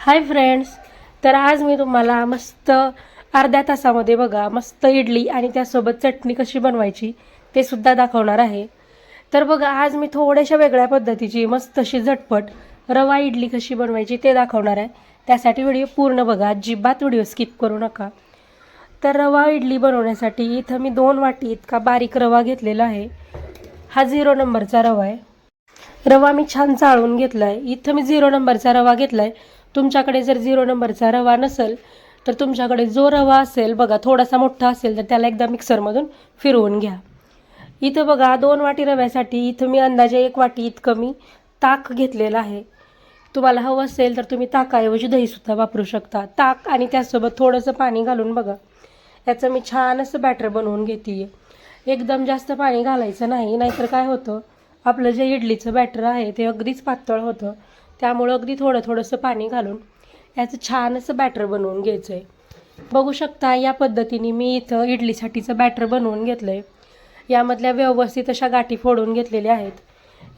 Hi friends तर आज मी तुम्हाला मस्त अर्ध्या तासामध्ये बघा मस्त इडली आणि त्यासोबत चटणी कशी बनवायची ते सुद्धा दाखवणार आहे. तर बघा आज मी थोड्याशा वेगळ्या पद्धतीची मस्त अशी झटपट रवा इडली कशी बनवायची ते दाखवणार आहे. त्यासाठी व्हिडिओ पूर्ण बघा अजिबात व्हिडिओ स्किप करू नका. तर रवा इडली बनवण्यासाठी इथं मी दोन वाटी इतका बारीक रवा घेतलेला आहे. हा झिरो नंबरचा रवा आहे. रवा मी छान चाळून घेतला आहे इथं मी झिरो नंबरचा रवा घेतला आहे तुमच्याकडे जर झिरो नंबरचा रवा नसेल तर तुमच्याकडे जो रवा असेल बघा थोडासा मोठा असेल तर त्याला एकदा मिक्सरमधून फिरवून घ्या. इथं बघा दोन वाटी रव्यासाठी इथं मी अंदाजे एक वाटी इतकं मी ताक घेतलेलं आहे. तुम्हाला हवं असेल तर तुम्ही ताकाऐवजी दहीसुद्धा वापरू शकता. ताक आणि त्यासोबत थोडंसं पाणी घालून बघा. याचं मी छान असं बॅटर बनवून घेते एकदम जास्त पाणी घालायचं नाही नाहीतर काय होतं आपलं जे इडलीचं बॅटर आहे ते अगदीच पातळ होतं. त्यामुळं अगदी थोडं थोडंसं पाणी घालून याचं छान असं बॅटर बनवून घ्यायचं आहे बघू शकता या पद्धतीने मी इथं इडलीसाठीचं बॅटर बनवून घेतलं आहे यामधल्या व्यवस्थित अशा गाठी फोडून घेतलेल्या आहेत.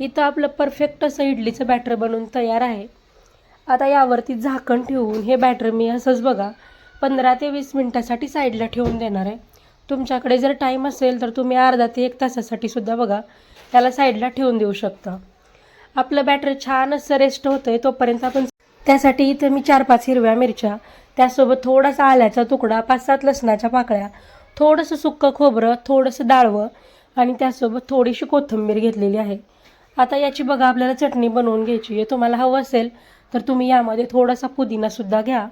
इथं आपलं परफेक्ट असं इडलीचं बॅटर बनवून तयार आहे. आता यावरती झाकण ठेवून हे बॅटर मी असंच बघा पंधरा ते वीस मिनटासाठी साईडला ठेवून देणार आहे. तुमच्याकडे जर टाईम असेल तर तुम्ही अर्धा ते एक तासासाठी सुद्धा बघा त्याला साईडला ठेवून देऊ शकता. आपलं बॅटर छान असं रेस्ट होतं आहे तोपर्यंत आपण त्यासाठी इथं मी चार पाच हिरव्या मिरच्या त्यासोबत थोडासा आल्याचा तुकडा पाच सात लसणाच्या पाकळ्या थोडंसं सुक्कं खोबरं थोडंसं डाळवं आणि त्यासोबत थोडीशी कोथिंबीर घेतलेली आहे. आता याची बघा आपल्याला चटणी बनवून घ्यायची आहे. तुम्हाला हवं असेल तर तुम्ही यामध्ये थोडासा पुदिनासुद्धा घ्या.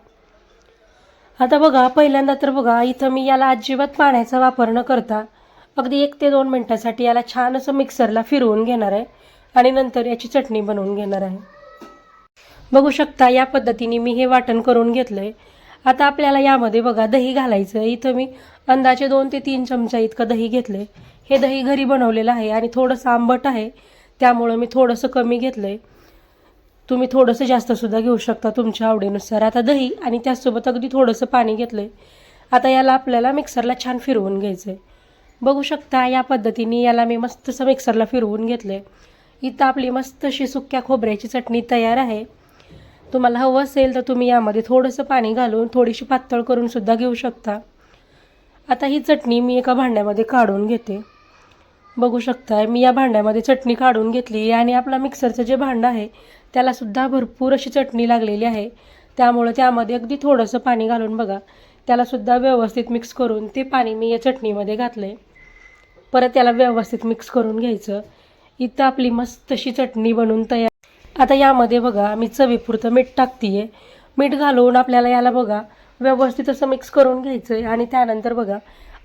आता बघा पहिल्यांदा तर बघा इथं मी याला अजिबात पाण्याचा वापर न करता अगदी एक ते दोन मिनटासाठी याला छान असं मिक्सरला फिरवून घेणार आहे. आणि नंतर याची चटणी बनवून घेणार आहे. बघू शकता या पद्धतीने मी हे वाटण करून घेतलं आहे आता आपल्याला यामध्ये बघा दही घालायचं. आहे इथं मी अंदाजे दोन ते तीन चमचा इतकं दही घेतलं आहे हे दही घरी बनवलेलं आहे आणि थोडंसं आंबट आहे. त्यामुळं मी थोडंसं कमी घेतलं आहे तुम्ही थोडंसं जास्तसुद्धा घेऊ शकता तुमच्या आवडीनुसार. आता दही आणि त्याचसोबत अगदी थोडंसं पाणी घेतलं आहे आता याला आपल्याला मिक्सरला छान फिरवून घ्यायचं आहे बघू शकता या पद्धतीने याला मी मस्तसं मिक्सरला फिरवून घेतलं आहे इथं आपली मस्त अशी सुक्या खोबऱ्याची चटणी तयार आहे. तुम्हाला हवं असेल तर तुम्ही यामध्ये थोडंसं पाणी घालून थोडीशी पातळ करून सुद्धा घेऊ शकता. आता ही चटणी मी एका भांड्यामध्ये काढून घेते. बघू शकताय मी या भांड्यामध्ये चटणी काढून घेतली आणि आपला मिक्सरचं जे भांडं आहे त्यालासुद्धा भरपूर अशी चटणी लागलेली आहे. त्यामुळं त्यामध्ये अगदी थोडंसं पाणी घालून बघा. त्यालासुद्धा व्यवस्थित मिक्स करून ते पाणी मी या चटणीमध्ये घातलं आहे परत त्याला व्यवस्थित मिक्स करून घ्यायचं. इथं आपली मस्त अशी चटणी बनवून तयार. आता यामध्ये बघा मी चवीपुरतं मीठ टाकते मीठ घालून आपल्याला याला बघा व्यवस्थित असं मिक्स करून घ्यायचं आहे आणि त्यानंतर बघा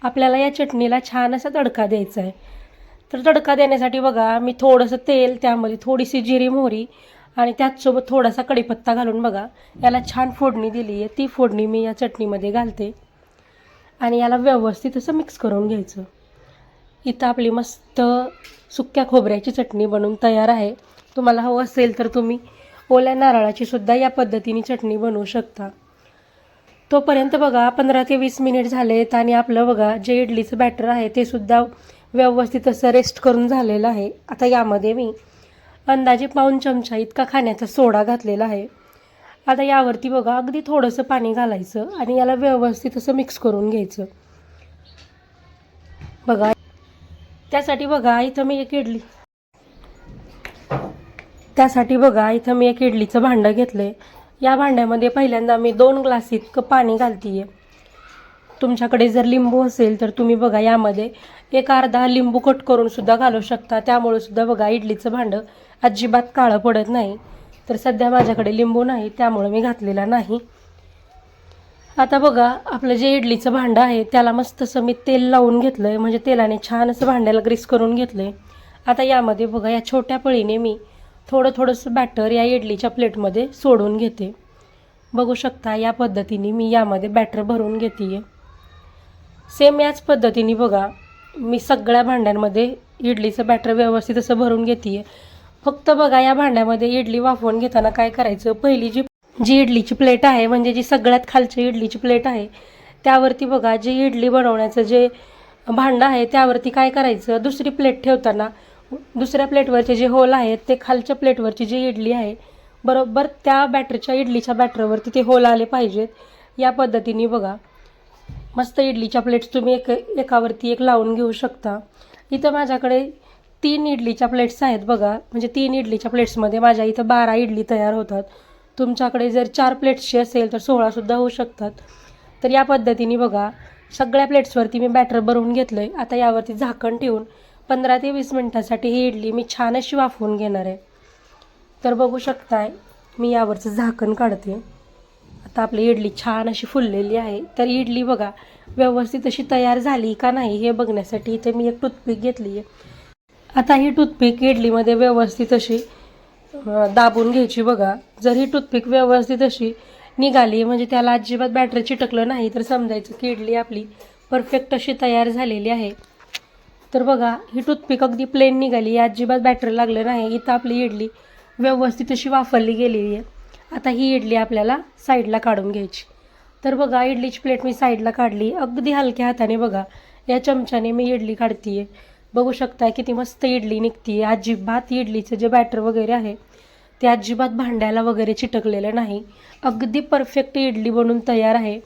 आपल्याला या चटणीला छान असा तडका द्यायचा आहे तर तडका देण्यासाठी बघा मी थोडंसं तेल त्यामध्ये थोडीशी जिरी मोहरी आणि त्याचसोबत थोडासा कढीपत्ता घालून बघा याला छान फोडणी दिली आहे. ती फोडणी मी या चटणीमध्ये घालते आणि याला व्यवस्थित असं मिक्स करून घ्यायचं. इथं आपली मस्त सुक्या खोबऱ्याची चटणी बनवून तयार आहे. तुम्हाला हवं असेल तर तुम्ही ओल्या नारळाची सुद्धा या पद्धतीने चटणी बनवू शकता. तोपर्यंत बघा पंधरा ते वीस मिनिट झालेत आणि आपलं बघा जे इडलीचं बॅटर आहे ते सुद्धा व्यवस्थित असं रेस्ट करून झालेलं आहे. आता यामध्ये मी अंदाजे पाऊन चमचा इतका खाण्याचा सोडा घातलेला आहे. आता यावरती बघा अगदी थोडंसं पाणी घालायचं आणि याला व्यवस्थित असं मिक्स करून घ्यायचं. बघा त्यासाठी बघा इथं मी एक इडली. त्यासाठी बघा इथं मी एक इडलीचं भांडं घेतलं आहे या भांड्यामध्ये पहिल्यांदा मी दोन ग्लास इतकं पाणी घालते आहे तुमच्याकडे जर लिंबू असेल तर तुम्ही बघा यामध्ये एक अर्धा लिंबू कट करून सुद्धा घालू शकता. त्यामुळे सुद्धा बघा इडलीचं भांडं अजिबात काळं पडत नाही. तर सध्या माझ्याकडे लिंबू नाही त्यामुळं मी घातलेला नाही. आता बघा आपलं जे इडलीचं भांडं आहे त्याला मस्त असं मी तेल लावून घेतलं आहे म्हणजे तेलाने छान असं भांड्याला ग्रीस करून घेतलं आहे आता यामध्ये बघा या छोट्या पळीने मी थोडं थोडंसं बॅटर या इडलीच्या प्लेटमध्ये सोडून घेते. बघू शकता या पद्धतीने मी यामध्ये बॅटर भरून घेते आहे सेम याच पद्धतीने बघा मी सगळ्या भांड्यांमध्ये इडलीचं बॅटर व्यवस्थित असं भरून घेते फक्त बघा या भांड्यामध्ये इडली वाफवून घेताना काय करायचं? पहिली जी जी इडलीची प्लेट आहे म्हणजे जी सगळ्यात खालची इडलीची प्लेट आहे त्यावरती बघा जी इडली बनवण्याचं जे भांडं आहे त्यावरती काय करायचं? दुसरी प्लेट ठेवताना दुसऱ्या प्लेटवरचे जे होल आहेत ते खालच्या प्लेटवरची जी इडली आहे बरोबर त्या बॅटरीच्या इडलीच्या बॅटरवरती ते होल आले पाहिजेत. या पद्धतीने बघा मस्त इडलीच्या प्लेट्स तुम्ही एक एकावरती एक लावून घेऊ शकता. इथं माझ्याकडे तीन इडलीच्या प्लेट्स आहेत बघा म्हणजे तीन इडलीच्या प्लेट्समध्ये माझ्या इथं बारा इडली तयार होतात. तुमच्याकडे जर चार प्लेट्सची असेल तर सोळासुद्धा होऊ शकतात. तर या पद्धतीने बघा सगळ्या प्लेट्सवरती मी बॅटर भरवून घेतलं आहे आता यावरती झाकण ठेवून पंधरा ते वीस मिनटासाठी ही इडली मी छान अशी वाफवून घेणार आहे. तर बघू शकताय मी यावरचं झाकण काढते. आता आपली इडली छान अशी फुललेली आहे. तर इडली बघा व्यवस्थित अशी तयार झाली का नाही हे बघण्यासाठी इथे मी एक टूथपिक घेतली आहे आता ही टूथपिक इडलीमध्ये व्यवस्थित अशी दाबून घ्यायची बघा. जर ही टूथपिक व्यवस्थित अशी निघाली म्हणजे त्याला अजिबात बॅटरी चिटकलं नाही तर समजायचं की इडली आपली. परफेक्ट अशी तयार झालेली आहे. तर बघा ही टूथपिक अगदी प्लेन निघाली. अजिबात बॅटरी लागलं नाही. इथं आपली इडली व्यवस्थित अशी वाफरली गेलेली आहे. आता ही इडली आपल्याला साईडला काढून घ्यायची. तर बघा इडलीची प्लेट मी साईडला काढली. अगदी हलक्या हाताने बघा. या चमच्याने मी इडली काढतीये. बघू शकताय किती मस्त इडली निघतीये. अजिबात इडलीचं जे बॅटर वगैरे आहे ते अजिबात भांड्याला वगैरे चिटकलेलं नाही. अगदी परफेक्ट इडली बनून तयार आहे.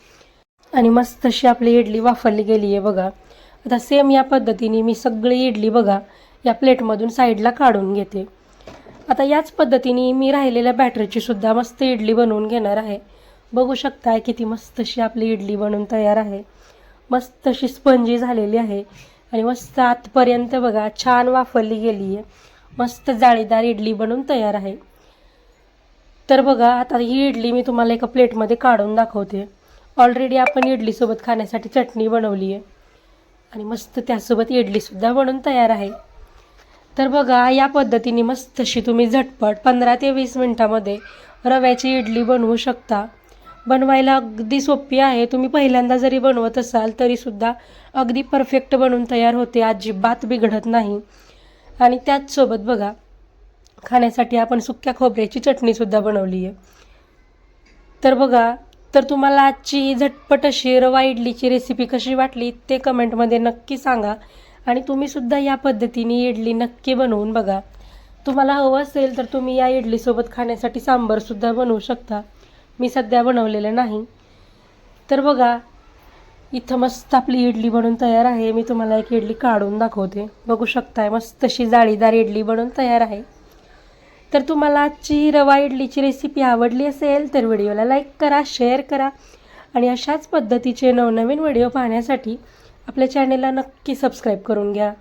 आणि मस्त अशी आपली इडली वाफरली गेली आहे बघा. आता सेम या पद्धतीने मी सगळी इडली बघा या प्लेटमधून साईडला काढून घेते. आता याच पद्धतीने मी राहिलेल्या बॅटरीची सुद्धा मस्त इडली बनवून घेणार आहे. बघू शकताय किती मस्त अशी आपली इडली बनवून तयार आहे. मस्त अशी स्पंजी झालेली आहे. आणि मस्त आतपर्यंत बघा छान वाफरली गेली आहे मस्त जाळीदार इडली बनवून तयार आहे. तर बघा आता ही इडली मी तुम्हाला एका प्लेटमध्ये काढून दाखवते. ऑलरेडी आपण इडलीसोबत खाण्यासाठी चटणी बनवली आहे आणि मस्त त्यासोबत इडलीसुद्धा बनवून तयार आहे. तर बघा या पद्धतीने मस्त अशी तुम्ही झटपट पंधरा ते वीस मिनटामध्ये रव्याची इडली बनवू शकता. बनवायला अगदी सोपी आहे. तुम्ही पहिल्यांदा जरी बनवत असाल तरीसुद्धा अगदी परफेक्ट बनवून तयार होते. अजिबात बिघडत नाही. आणि त्याचसोबत बघा खाण्यासाठी आपण सुक्या खोबऱ्याची चटणीसुद्धा बनवली आहे. तर बघा तर तुम्हाला आजची झटपट अशी रवा इडलीची रेसिपी कशी वाटली ते कमेंटमध्ये नक्की सांगा. आणि तुम्हीसुद्धा या पद्धतीने इडली नक्की बनवून बघा. तुम्हाला हवं असेल तर तुम्ही या इडलीसोबत खाण्यासाठी सांबारसुद्धा बनवू शकता. मी सध्या बनवलेलं नाही. तर बघा इथं मस्त आपली इडली बनवून तयार आहे. मी तुम्हाला एक इडली काढून दाखवते. बघू शकताय मस्त अशी जाळीदार इडली बनवून तयार आहे. तर तुम्हाला आजची रवा इडलीची रेसिपी आवडली असेल तर व्हिडिओला लाईक करा शेअर करा. आणि अशाच पद्धतीचे नवनवीन व्हिडिओ पाहण्यासाठी आपल्या चॅनेलला नक्की सबस्क्राईब करून घ्या.